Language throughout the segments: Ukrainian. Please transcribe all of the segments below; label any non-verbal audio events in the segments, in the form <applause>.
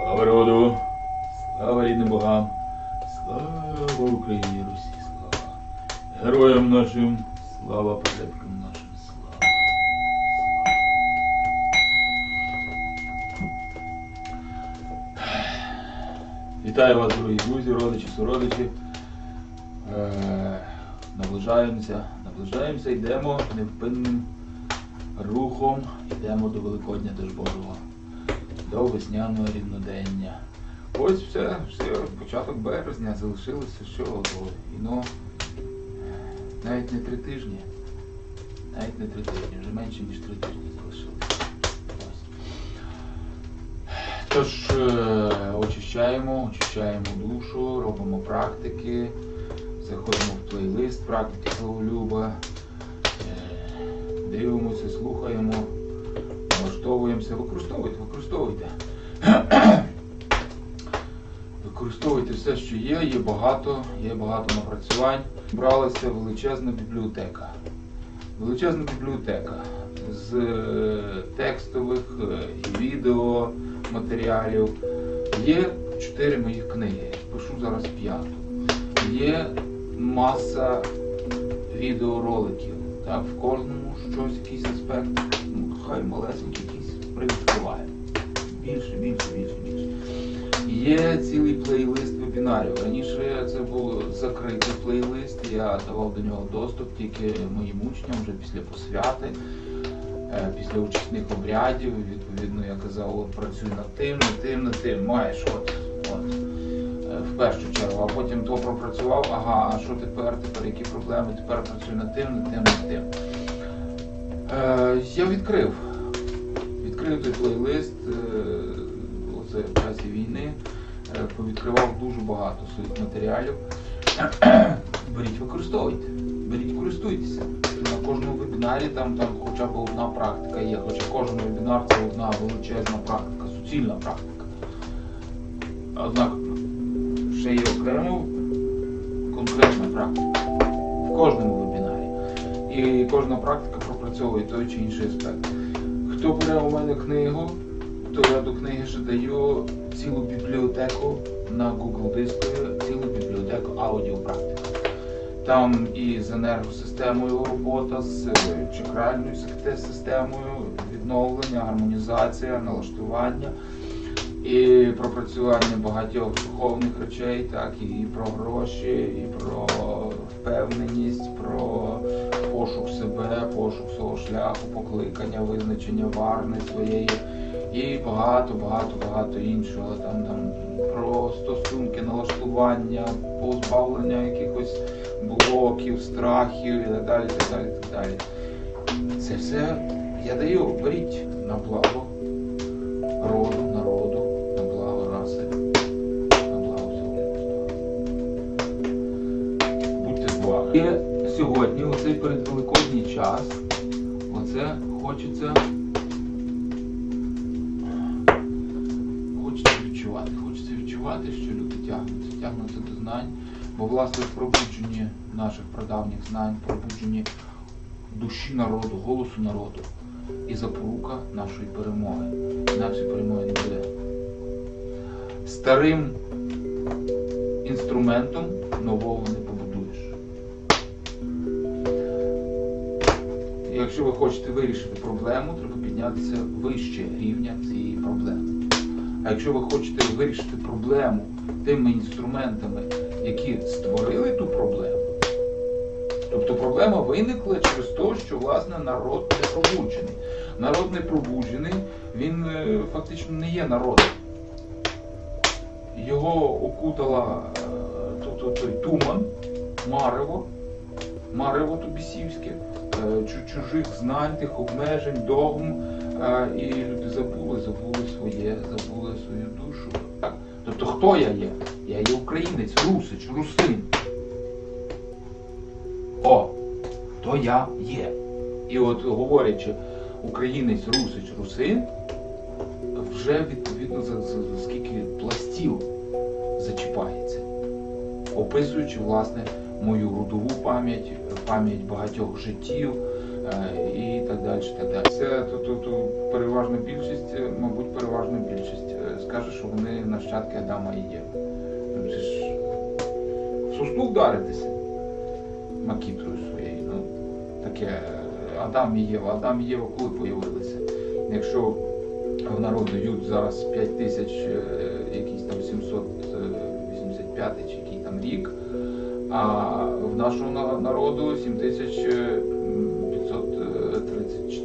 Слава роду, слава рідним богам, слава Україні, Русі, слава. Героям нашим, слава предкам нашим, слава. Вітаю вас, дорогі друзі, родичі, сородичі. Е, наближаємося, наближаємося, йдемо невпинним рухом, йдемо до Великодня Дож Божого, до весняного рівнодення. Ось все, все, початок березня залишилося що о, і ну, навіть не три тижні. Навіть не три тижні, вже менше ніж три тижні залишилося. Тож е, очищаємо, очищаємо душу, робимо практики, заходимо в плейлист практики Славолюба, е, дивимося, слухаємо, налаштовуємося, використовуйте, використовуйте. <clears throat> Використовуйте все, що є, є багато, є багато напрацювань. Бралася величезна бібліотека. Величезна бібліотека з е, текстових е, і відео матеріалів. Є чотири моїх книги, пишу зараз п'яту. Є маса відеороликів. Так, в кожному щось, якийсь аспект, ну, хай малесенький якийсь привідкриває. Більше, більше, більше, більше. Є цілий плейлист вебінарів. Раніше це був закритий плейлист, я давав до нього доступ тільки моїм учням вже після посвяти, е, після учасних обрядів. Відповідно, я казав, працюй над тим, над тим, над тим. Маєш от, от. Е, В першу чергу, а потім то пропрацював, ага, а що тепер, тепер які проблеми, тепер працюю над тим, над тим, над тим. Е, я відкрив. Відкрив той плейлист, часі війни, е, повідкривав дуже багато своїх матеріалів. <clears throat> Беріть, використовуйте, беріть, користуйтеся. На кожному вебінарі там, там хоча б одна практика є, хоча кожен вебінар це одна величезна практика, суцільна практика. Однак ще є окремо конкретна практика в кожному вебінарі. І кожна практика пропрацьовує той чи інший аспект. Хто бере у мене книгу, то я до книги ще даю цілу бібліотеку на Google диску, цілу бібліотеку аудіопрактики. Там і з енергосистемою робота, з чакральною системою, відновлення, гармонізація, налаштування і пропрацювання багатьох духовних речей, так і про гроші, і про впевненість, про пошук себе, пошук свого шляху, покликання, визначення варни своєї і багато, багато, багато іншого. Там там про стосунки, налаштування, позбавлення якихось блоків, страхів і так далі, так далі, так далі. Це все я даю, беріть на благо роду, народу, на благо раси, на благо всього. Будьте зблаги. І сьогодні, оцей передвеликодній час, оце. Хочеться відчувати, що люди тягнуться, тягнуться до знань, бо власне в пробудженні наших прадавніх знань, пробудженні душі народу, голосу народу і запорука нашої перемоги. Інакше перемоги не буде. Старим інструментом нового не побудуєш. Якщо ви хочете вирішити проблему, треба піднятися вище рівня цієї проблеми. А якщо ви хочете вирішити проблему тими інструментами, які створили ту проблему, тобто проблема виникла через те, що власне народ не пробуджений. Народ не пробуджений, він е, фактично не є народом. Його окутала е, тобто той туман, марево, марево тубісівське, е, чужих знань, тих обмежень, догм. Е, І люди забули, забули своє, забули свою душу. Так? Тобто хто я є? Я є українець, русич, русин. О, то я є. І от говорячи українець, русич, русин, вже відповідно за, за, за скільки пластів зачіпається, описуючи власне мою родову пам'ять, пам'ять багатьох життів і так далі. так далі. Це то, то, то переважна більшість, е, мабуть, переважна більшість е, скаже, що вони нащадки Адама і Єви. Тобто ж в сосну вдаритися макітрою своєю. Ну, Таке е, Адам і Єва. Адам і Єва коли появилися? Якщо в народу Юд зараз 5 тисяч, якийсь там 785 чи який там рік, а в нашого народу 7 7000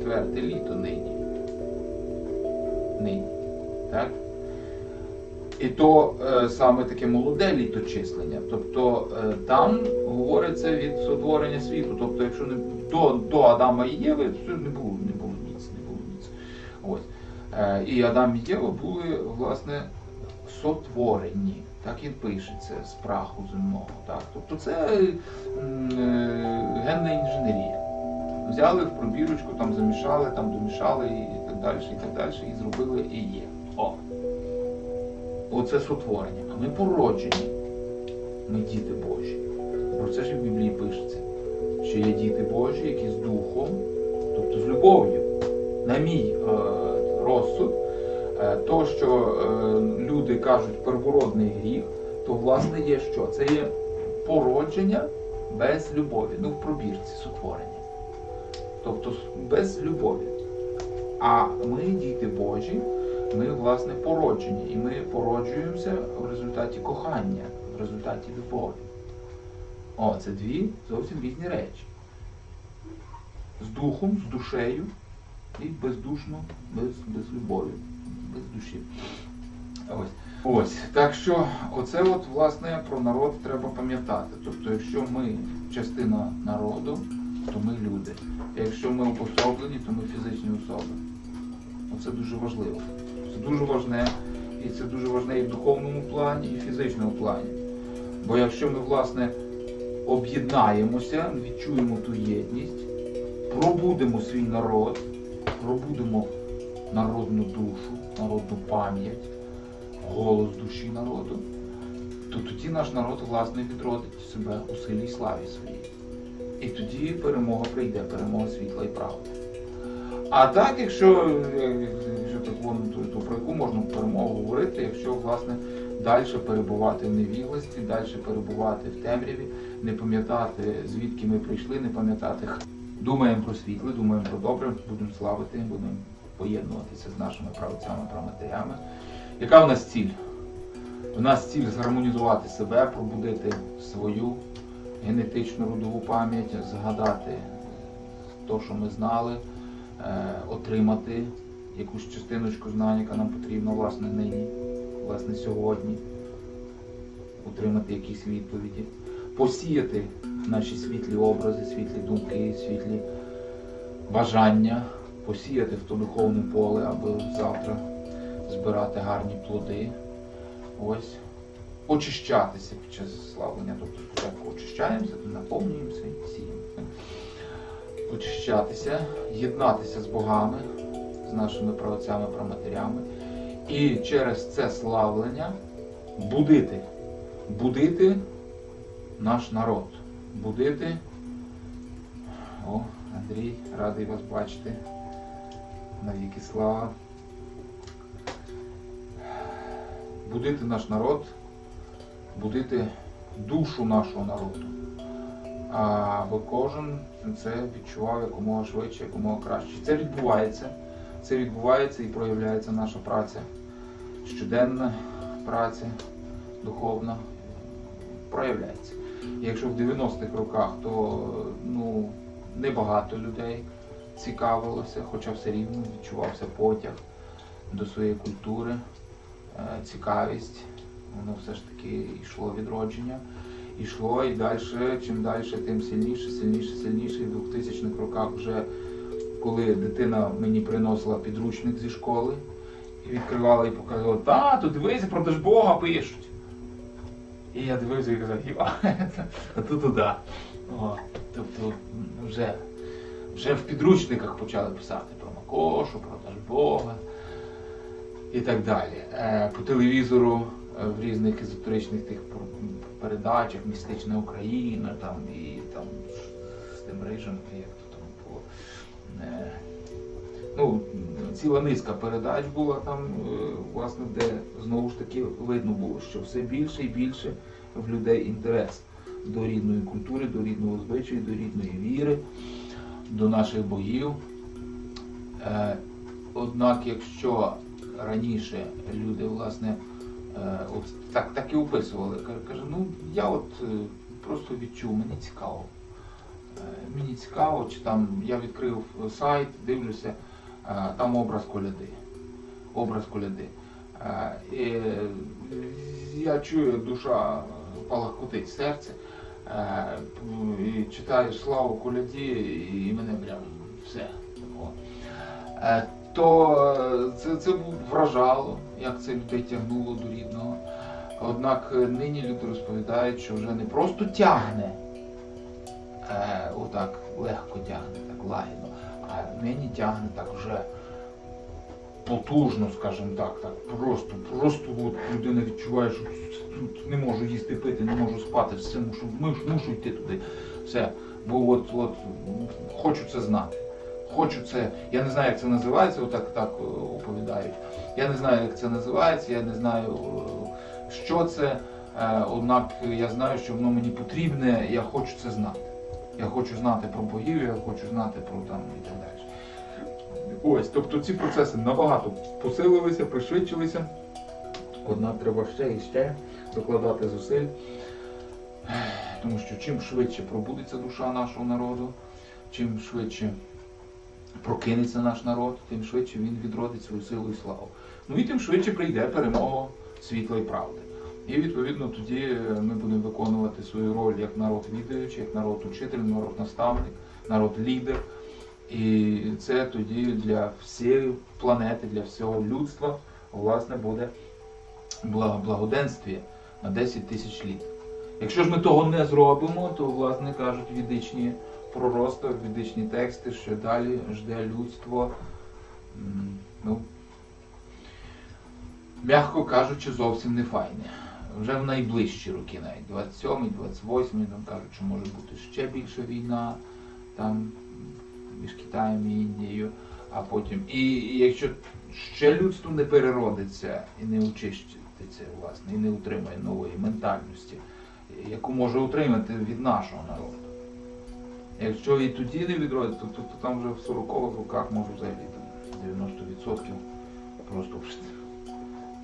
четверте літо нині. Нині. Так? І то е, саме таке молоде літочислення. Тобто е, там говориться від сотворення світу. Тобто, якщо не до до Адама і Єви, то не було не було ніц, не було ніц. Ось. Е, і Адам і Єва були власне сотворені. Так і пишеться з праху земного. Так? Тобто це е, е, генна інженерія. Взяли в пробірочку, там замішали, там домішали і так далі, і так далі, і зробили і є. О. Оце сотворення. А ми породжені. Ми діти Божі. Про це ж в Біблії пишеться. Що є діти Божі, які з духом, тобто з любов'ю. На мій е, розсуд, е, то, що е, люди кажуть первородний гріх, то власне є що? Це є породження без любові. Ну, в пробірці сотворення. Тобто без любові. А ми, діти Божі, ми, власне, породжені. І ми породжуємося в результаті кохання, в результаті любові. О, це дві зовсім різні речі. З духом, з душею і бездушно, без, без любові, без душі. Ось. Ось. Так що оце от, власне, про народ треба пам'ятати. Тобто, якщо ми частина народу, то ми люди. Якщо ми обособлені, то ми фізичні особи. Оце дуже важливо. Це дуже важне, і це дуже важне і в духовному плані, і в фізичному плані. Бо якщо ми, власне, об'єднаємося, відчуємо ту єдність, пробудемо свій народ, пробудемо народну душу, народну пам'ять, голос душі народу, то тоді наш народ, власне, відродить себе у силі і славі своїй. І тоді перемога прийде, перемога світла і правди. А так, якщо, е, якщо так вон, то, про яку можна перемогу говорити, якщо власне далі перебувати в невігласті, далі перебувати в темряві, не пам'ятати, звідки ми прийшли, не пам'ятати, думаємо про світле, думаємо про добре, будемо славити, будемо поєднуватися з нашими правцями, правоmaтерями. Яка в нас ціль? У нас ціль згармонізувати себе, пробудити свою генетичну родову пам'ять, згадати те, що ми знали, е, отримати якусь частиночку знань, яка нам потрібна власне нині, власне сьогодні, отримати якісь відповіді, посіяти наші світлі образи, світлі думки, світлі бажання, посіяти в то духовне поле, аби завтра збирати гарні плоди. Ось. Очищатися під час славлення, тобто спочатку очищаємося, наповнюємося і сіємо. Очищатися, єднатися з богами, з нашими праотцями, праматерями. І через це славлення будити, будити наш народ, будити. О, Андрій, радий вас бачити. Навіки слава. Будити наш народ, будити душу нашого народу. Аби кожен це відчував якомога швидше, якомога краще. Це відбувається. Це відбувається і проявляється наша праця. Щоденна праця духовна проявляється. Якщо в 90-х роках, то ну, небагато людей цікавилося, хоча все рівно відчувався потяг до своєї культури, е, цікавість, воно все ж таки йшло відродження. Йшло і далі, чим далі, тим сильніше, сильніше, сильніше. І в 2000-х роках вже, коли дитина мені приносила підручник зі школи і відкривала і показувала, тату, дивися, про Бога пишуть. І я дивився і казав, хіба, <laughs> то туди. Тобто вже, вже в підручниках почали писати про Макошу, про Бога і так далі. Е, По телевізору в різних езотеричних тих передачах Містична Україна там і там з тим рижем, як то там було. Е, Ну, ціла низка передач була там, е, власне, де знову ж таки видно було, що все більше і більше в людей інтерес до рідної культури, до рідного звичаю, до рідної віри, до наших богів. Е, Однак, якщо раніше люди, власне, е, от так, так і описували, каже, ну я от е, просто відчув, мені цікаво. Е, Мені цікаво, чи там я відкрив сайт, дивлюся, е, там образ коляди. Образ коляди. Е, І я чую, душа палахкотить серце, е, і читаєш славу коляді, і мене прям все. То е, це, це вражало, як це людей тягнуло до рідного. Однак е, нині люди розповідають, що вже не просто тягне, е, отак легко тягне, так лагідно, а нині тягне так вже потужно, скажімо так, так просто, просто от людина відчуває, що тут не можу їсти пити, не можу спати, все мушу, мушу йти туди. Все. Бо от, от хочу це знати. Хочу це. Я не знаю, як це називається, отак так е, оповідають. Я не знаю, як це називається, я не знаю, е, що це. Е, Однак я знаю, що воно мені потрібне, я хочу це знати. Я хочу знати про богів, я хочу знати про там і так далі. Ось, тобто ці процеси набагато посилилися, пришвидшилися. Однак треба ще і ще докладати зусиль. Тому що чим швидше пробудеться душа нашого народу, чим швидше прокинеться наш народ, тим швидше він відродить свою силу і славу. Ну і тим швидше прийде перемога світла і правди. І відповідно тоді ми будемо виконувати свою роль як народ відаючий, як народ учитель, народ наставник, народ лідер. І це тоді для всієї планети, для всього людства, власне, буде благо- благоденствие на 10 тисяч літ. Якщо ж ми того не зробимо, то, власне кажуть, відичні пророцтва, відичні тексти, що далі жде людство. Ну, м'яко кажучи, зовсім не файне. Вже в найближчі роки, навіть 27, 28, там кажуть, що може бути ще більша війна там між Китаєм і Індією, а потім. І якщо ще людство не переродиться і не очиститься, власне, і не утримає нової ментальності, яку може утримати від нашого народу. Якщо і тоді не відродиться, то, то, там вже в 40-х роках може взагалі там 90% просто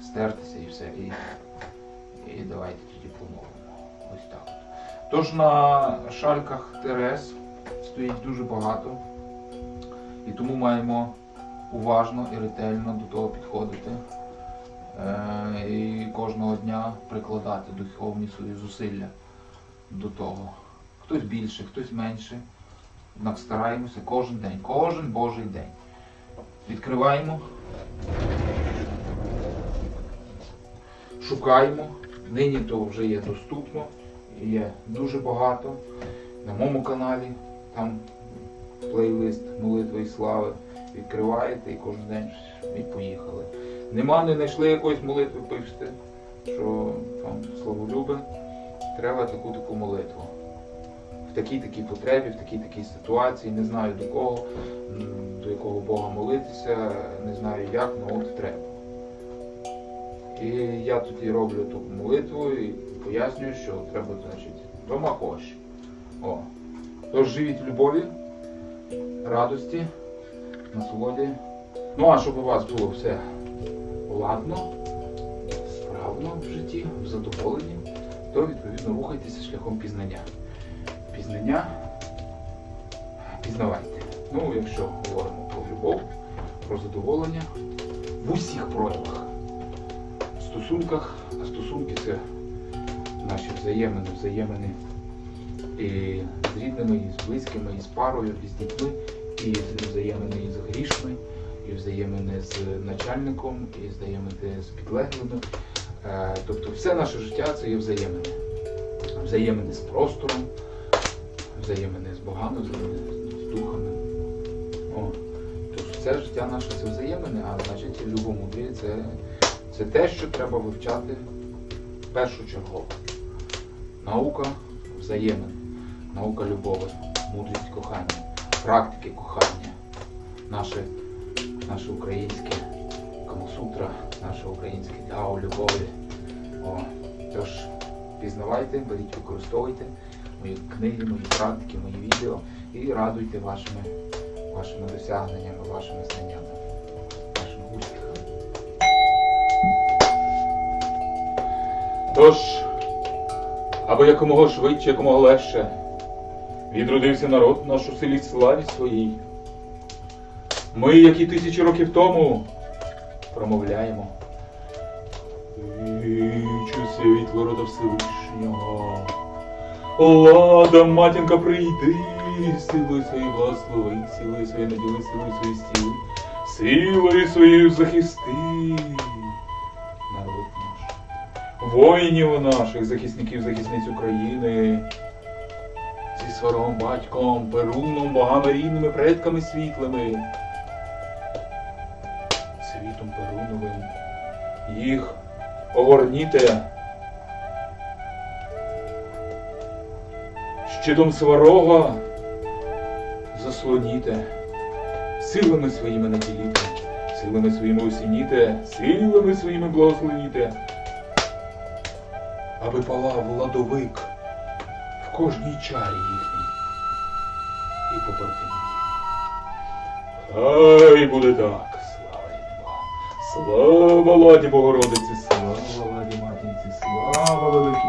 стертися і все. І, і давайте тоді по-новому. Ось так. Тож на шальках Терес стоїть дуже багато. І тому маємо уважно і ретельно до того підходити. Е, і кожного дня прикладати духовні свої зусилля до того. Хтось більше, хтось менше. Стараємося кожен день, кожен Божий день. Відкриваємо, шукаємо. Нині то вже є доступно, є дуже багато. На моєму каналі там плейлист молитви і слави. Відкриваєте і кожен день і поїхали. Нема, не знайшли якоїсь молитви, пишете, що там славолюбе, треба таку таку молитву. В такій такій потребі, в такій такій ситуації, не знаю до кого, до якого Бога молитися, не знаю як, але от треба. І я тоді роблю ту молитву і пояснюю, що треба, значить, до Макоші. О. Тож живіть в любові, радості, насолоді. Ну а щоб у вас було все ладно, справно в житті, в задоволенні, то відповідно рухайтеся шляхом пізнання. Пізнання пізнавайте. Ну, якщо говоримо про любов, про задоволення в усіх проявах. В стосунках, а стосунки це наші взаємини, взаємини і з рідними, і з близькими, і з парою, і з дітьми, і взаємини і з грішми, і взаємини з начальником, і взаємини з підлеглими. Е, Тобто все наше життя це є взаємини. Взаємини з простором, взаємини з богами, взаємини з духами. О. Тож все життя наше це взаємини, а значить любомудрі це, це те, що треба вивчати першочергово. Наука взаємин, наука любові, мудрість кохання, практики кохання, наше наше українське Камасутра, наше українське Дао Любові. О, тож, пізнавайте, беріть, використовуйте мої книги, мої практики, мої відео і радуйте вашими, вашими досягненнями, вашими знаннями, вашими успіхами. Тож, аби якомога швидше, якомога легше відродився народ наш у селі славі своїй. Ми, як і тисячі років тому, промовляємо. Вічу світло рода Всевишнього. Лада, матінка, прийди, силою свої благослови, силою свої наділи, силою свої стіли, силою своєю захисти. Народ наш. Воїнів наших, захисників, захисниць України, зі сваром батьком, Перуном, богами рідними, предками світлими, світом Перуновим. Їх огорніте щитом сварога заслоніте, силами своїми наділіте, силами своїми осініте, силами своїми благословіте, аби палав владовик в кожній чарі їхній і побратимі. Хай буде так, слава Слава Ладі Богородиці, слава Ладі Матінці, слава великій